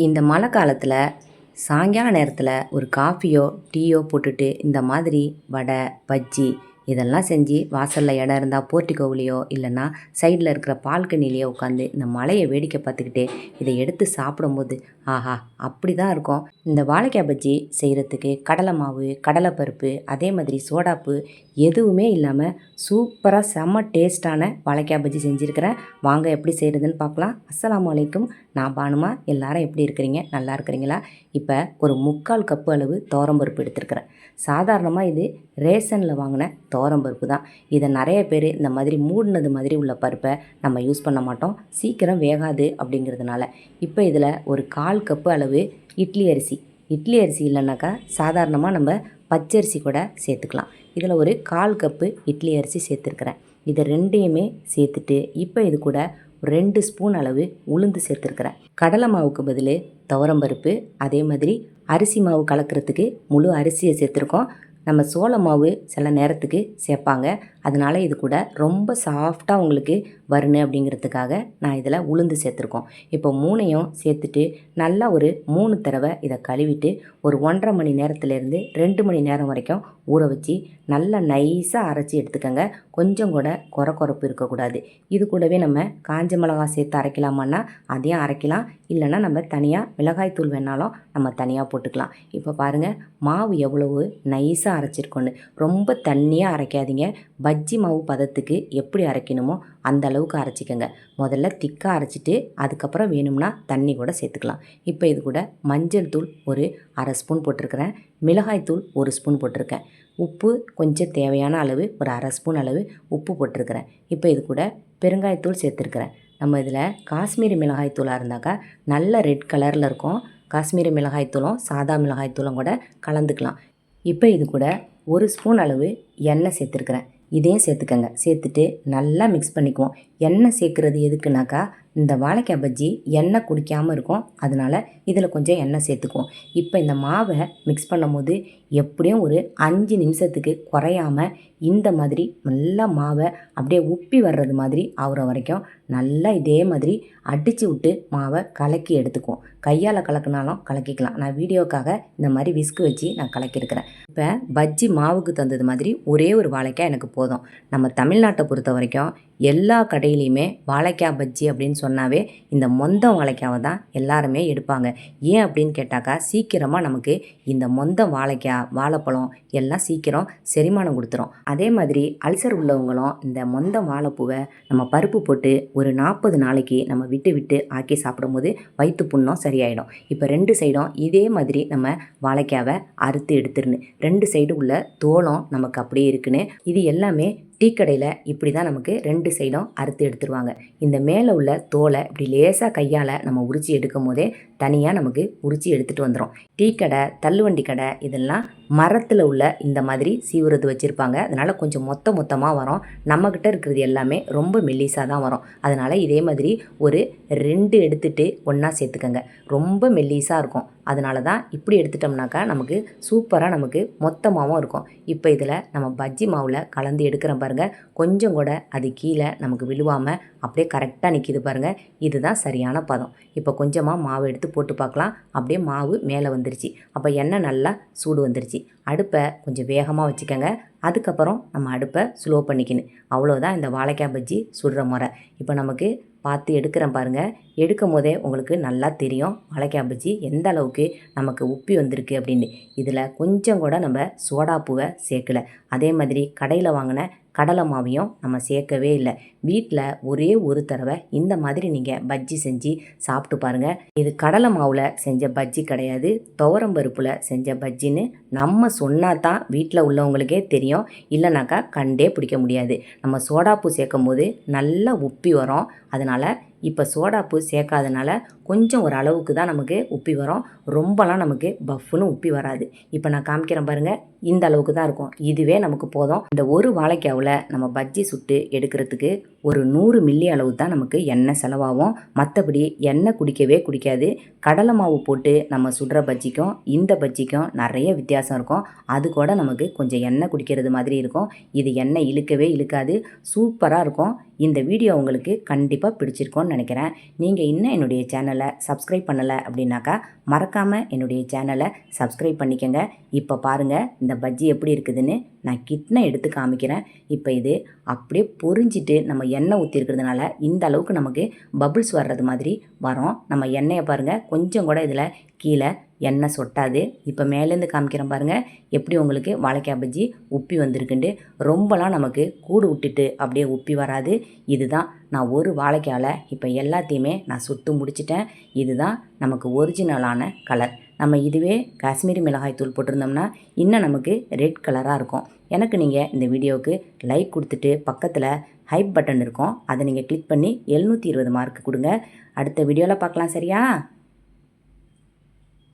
இந்த மழை காலத்தில் சாயங்கால நேரத்தில் ஒரு காஃபியோ டீயோ போட்டுட்டு இந்த மாதிரி வடை பஜ்ஜி இதெல்லாம் செஞ்சு வாசலில் இடம் இருந்தால் போர்ட்டிகோவிலையோ இல்லைன்னா சைடில் இருக்கிற பால்கனிலேயோ உட்காந்து இந்த மலையை வேடிக்கை பார்த்துக்கிட்டே இதை எடுத்து சாப்பிடும்போது ஆஹா அப்படி தான் இருக்கும். இந்த வாழைக்காய் பஜ்ஜி செய்கிறதுக்கு கடலை மாவு கடலைப்பருப்பு அதே மாதிரி சோடாப்பு எதுவுமே இல்லாமல் சூப்பராக செம்ம டேஸ்ட்டான வாழைக்காய் பஜ்ஜி செஞ்சுருக்கிறேன். வாங்க எப்படி செய்கிறதுன்னு பார்க்கலாம். அஸ்லாம் அலைக்கும். நான் பானுமா. எல்லாரும் எப்படி இருக்கிறீங்க? நல்லா இருக்கிறீங்களா? இப்போ ஒரு முக்கால் கப்பு அளவு தோரம்பருப்பு எடுத்துருக்குறேன். சாதாரணமாக இது ரேஷனில் வாங்கின துவரம்பருப்பு தான். இதை நிறைய பேர் இந்த மாதிரி மூடினது மாதிரி உள்ள பருப்பை நம்ம யூஸ் பண்ண மாட்டோம். சீக்கிரம் வேகாது அப்படிங்கிறதுனால. இப்போ இதில் ஒரு கால் கப்பு அளவு இட்லி அரிசி. இட்லி அரிசி இல்லைனாக்கா சாதாரணமாக நம்ம பச்சரிசி கூட சேர்த்துக்கலாம். இதில் ஒரு கால் கப்பு இட்லி அரிசி சேர்த்துருக்குறேன். இதை ரெண்டையுமே சேர்த்துட்டு இப்போ இது கூட ஒரு ரெண்டு ஸ்பூன் அளவு உளுந்து சேர்த்துருக்குறேன். கடலை மாவுக்கு பதில் துவரம்பருப்பு அதே மாதிரி அரிசி மாவு கலக்கிறதுக்கு முழு அரிசியை சேர்த்துருக்கோம். நம்ம சோள மாவு சில நேரத்துக்கு சேர்ப்பாங்க அதனால் இது கூட ரொம்ப சாஃப்டாக உங்களுக்கு வரணும் அப்படிங்கிறதுக்காக நான் இதில் உளுந்து சேர்த்துருக்கோம். இப்போ மூணையும் சேர்த்துட்டு நல்லா ஒரு மூணு தடவை இதை கழுவிட்டு ஒரு ஒன்றரை மணி நேரத்துலேருந்து ரெண்டு மணி நேரம் வரைக்கும் ஊற வச்சு நல்லா நைஸாக அரைச்சி எடுத்துக்கோங்க. கொஞ்சம் கூட குறை குறப்பு இருக்கக்கூடாது. இது கூடவே நம்ம காஞ்ச மிளகா சேர்த்து அரைக்கலாமான்னா அதையும் அரைக்கலாம். இல்லைன்னா நம்ம தனியாக மிளகாய்த்தூள் வேணாலும் நம்ம தனியாக போட்டுக்கலாம். இப்போ பாருங்கள் மாவு எவ்வளவு நைஸாக அரைச்சிருக்கோன்னு. ரொம்ப தண்ணியாக அரைக்காதீங்க. பஜ்ஜி மாவு பதத்துக்கு எப்படி அரைக்கணுமோ அந்த அளவுக்கு அரைச்சிக்கோங்க. முதல்ல திக்காக அரைச்சிட்டு அதுக்கப்புறம் வேணும்னா தண்ணி கூட சேர்த்துக்கலாம். இப்போ இது கூட மஞ்சள் தூள் ஒரு அரை ஸ்பூன் போட்டிருக்கிறேன். மிளகாய்த்தூள் ஒரு ஸ்பூன் போட்டிருக்கேன். உப்பு கொஞ்சம் தேவையான அளவு ஒரு அரை ஸ்பூன் அளவு உப்பு போட்டிருக்கிறேன். இப்போ இது கூட பெருங்காயத்தூள் சேர்த்துருக்கிறேன். நம்ம இதில் காஷ்மீரி மிளகாய்த்தூளாக இருந்தாக்கா நல்ல ரெட் கலரில் இருக்கும். காஷ்மீரி மிளகாய்த்தூளும் சாதா மிளகாய்த்தூளும் கூட கலந்துக்கலாம். இப்போ இது கூட ஒரு ஸ்பூன் அளவு எண்ணெய் சேர்த்துருக்குறேன். இதையும் சேர்த்துக்கங்க. சேர்த்துட்டு நல்லா மிக்ஸ் பண்ணிக்குவோம். எண்ணெய் சேர்க்குறது எதுக்குனாக்கா இந்த வாழைக்காய் பஜ்ஜி எண்ணெய் குடிக்காமல் இருக்கும். அதனால் இதில் கொஞ்சம் எண்ணெய் சேர்த்துக்குவோம். இப்போ இந்த மாவை மிக்ஸ் பண்ணும்போது எப்படியும் ஒரு அஞ்சு நிமிஷத்துக்கு குறையாம இந்த மாதிரி நல்லா மாவை அப்படியே உப்பி வர்றது மாதிரி ஆகிற வரைக்கும் நல்லா இதே மாதிரி அடித்து விட்டு மாவை கலக்கி எடுத்துக்குவோம். கையால் கலக்கினாலும் கலக்கிக்கலாம். நான் வீடியோக்காக இந்த மாதிரி விஸ்கு வச்சு நான் கலக்கியிருக்கிறேன் இப்போ பஜ்ஜி மாவுக்கு தந்தது மாதிரி ஒரே ஒரு வாழைக்காய் எனக்கு போதும். நம்ம தமிழ்நாட்டை பொறுத்த வரைக்கும் எல்லா கடையிலையுமே வாழைக்காய் பஜ்ஜி அப்படின்னு சொன்னாவே இந்த மொந்தம் வாழைக்காவை தான் எல்லாருமே எடுப்பாங்க. ஏன் அப்படின்னு கேட்டாக்கா சீக்கிரமாக நமக்கு இந்த மொந்தம் வாழைக்காய் வாழைப்பழம் எல்லாம் சீக்கிரம் செரிமானம் கொடுத்துரும். அதே மாதிரி அல்சர் உள்ளவங்களும் இந்த மொந்தம் வாழைப்பூவை நம்ம பருப்பு போட்டு ஒரு நாற்பது நாளைக்கு நம்ம விட்டு விட்டு ஆக்கி சாப்பிடும்போது வயிற்று புண்ணும் சரியாயிடும். இப்போ ரெண்டு சைடும் இதே மாதிரி நம்ம வாழைக்காவை அறுத்து எடுத்துருன்னு. ரெண்டு சைடு உள்ள தோலம் நமக்கு அப்படியே இருக்குன்னு. இது எல்லாமே டீ கடையில் இப்படி தான் நமக்கு ரெண்டு சைடும் அறுத்து எடுத்துருவாங்க. இந்த மேலே உள்ள தோலை இப்படி லேசாக கையால் நம்ம உரிச்சி எடுக்கும் போதே தனியாக நமக்கு உரிச்சி எடுத்துகிட்டு வந்துடும் டீ கடை தள்ளுவண்டி கடை இதெல்லாம் மரத்தில் உள்ள இந்த மாதிரி சீவுறது வச்சுருப்பாங்க. அதனால் கொஞ்சம் மொத்த மொத்தமாக வரும். நம்மக்கிட்ட இருக்கிறது எல்லாமே ரொம்ப மெல்லிஸாக தான் வரும். அதனால் இதே மாதிரி ஒரு ரெண்டு எடுத்துகிட்டு ஒன்றா சேர்த்துக்கோங்க. ரொம்ப மெல்லிஸாக இருக்கும். அதனால தான் இப்படி எடுத்துட்டோம்னாக்கா நமக்கு சூப்பராக நமக்கு மொத்தமாகவும் இருக்கும். இப்போ இதில் நம்ம பஜ்ஜி மாவில் கலந்து எடுக்கிற பாருங்கள் கொஞ்சம் கூட அது கீழே நமக்கு விழுவாமல் அப்படியே கரெக்டாக நிற்கிது பாருங்கள் இதுதான் சரியான பதம். இப்போ கொஞ்சமாக மாவு எடுத்து போட்டு பார்க்கலாம். அப்படியே மாவு மேலே வந்துருச்சு. அப்போ எண்ணெய் நல்லா சூடு வந்துருச்சு. அடுப்பை கொஞ்சம் வேகமாக வச்சுக்கோங்க. அதுக்கப்புறம் நம்ம அடுப்பை ஸ்லோ பண்ணிக்கணும். அவ்வளோதான் இந்த வாழைக்காய் பஜ்ஜி சுடுற முறை. இப்போ நமக்கு பார்த்து எடுக்கிறேன் பாருங்கள் எடுக்கும் போதே உங்களுக்கு நல்லா தெரியும். வாழைக்காய் பஜ்ஜி எந்த அளவுக்கு நமக்கு உப்பி வந்திருக்கு அப்படின்னு. இதில் கொஞ்சம் கூட நம்ம சோடாப்பூவை சேர்க்கல. அதே மாதிரி கடையில் வாங்கின கடலை மாவையும் நம்ம சேர்க்கவே இல்லை. வீட்டில் ஒரே ஒரு தடவை இந்த மாதிரி நீங்கள் பஜ்ஜி செஞ்சு சாப்பிட்டு பாருங்கள் இது கடலை மாவில் செஞ்ச பஜ்ஜி கிடையாது. துவரம் பருப்பில் செஞ்ச பஜ்ஜின்னு நம்ம சொன்னால் தான் வீட்டில் உள்ளவங்களுக்கே தெரியும். இல்லைனாக்கா கண்டே பிடிக்க முடியாது. நம்ம சோடாப்பூ சேர்க்கும் போது நல்லா உப்பி வரும். அதனால் இப்போ சோடாப்பு சேர்க்காதனால கொஞ்சம் ஒரு அளவுக்கு தான் நமக்கு உப்பி வரும். ரொம்பலாம் நமக்கு பஃப்னு உப்பி வராது. இப்போ நான் காமிக்கிறேன் பாருங்கள் இந்த அளவுக்கு தான் இருக்கும். இதுவே நமக்கு போதும். இந்த ஒரு வாழைக்காவில் நம்ம பஜ்ஜி சுட்டு எடுக்கிறதுக்கு ஒரு நூறு மில்லி அளவு தான் நமக்கு எண்ணெய் செலவாகும். மற்றபடி எண்ணெய் குடிக்கவே குடிக்காது. கடலை மாவு போட்டு நம்ம சுடுற பஜ்ஜிக்கும் இந்த பஜ்ஜிக்கும் நிறைய வித்தியாசம் இருக்கும். அது கூட நமக்கு கொஞ்சம் எண்ணெய் குடிக்கிறது மாதிரி இருக்கும். இது எண்ணெய் இழுக்கவே இழுக்காது. சூப்பராக இருக்கும். இந்த வீடியோ உங்களுக்கு கண்டிப்பாக பிடிச்சிருக்கோன்னு நினைக்கிறேன். நீங்கள் இன்னும் என்னுடைய சேனலை சப்ஸ்கிரைப் பண்ணலை அப்படின்னாக்கா மறக்காமல் என்னுடைய சேனலை சப்ஸ்கிரைப் பண்ணிக்கோங்க. இப்போ பாருங்கள் இந்த பஜ்ஜி எப்படி இருக்குதுன்னு நான் கிட்ன எடுத்து காமிக்கிறேன். இப்போ இது அப்படியே பொறிஞ்சிட்டு நம்ம எண்ணெய் ஊற்றிருக்கிறதுனால இந்த அளவுக்கு நமக்கு பபுள்ஸ் வர்றது மாதிரி வரும். நம்ம எண்ணெயை பாருங்கள் கொஞ்சம் கூட இதில் கீழே எண்ணெய் சொட்டாது. இப்போ மேலேருந்து காமிக்கிறேன் பாருங்கள் எப்படி உங்களுக்கு வாழைக்காய் பஜ்ஜி உப்பி வந்திருக்குண்டு ரொம்பலாம் நமக்கு கூடு விட்டுட்டு அப்படியே உப்பி வராது. இதுதான் நான் ஒரு வாழைக்காயில் இப்போ எல்லாத்தையுமே நான் சுட்டு முடிச்சிட்டேன். இதுதான் நமக்கு ஒரிஜினலான கலர். நம்ம இதுவே காஷ்மீரி மிளகாய் தூள் போட்டிருந்தோம்னா இன்னும் நமக்கு ரெட் கலராக இருக்கும். எனக்கு நீங்கள் இந்த வீடியோவுக்கு லைக் கொடுத்துட்டு பக்கத்தில் ஹைப் பட்டன் இருக்கும். அதை நீங்கள் கிளிக் பண்ணி எழுநூற்றி இருபது மார்க் கொடுங்க. அடுத்த வீடியோவில் பார்க்கலாம் சரியா?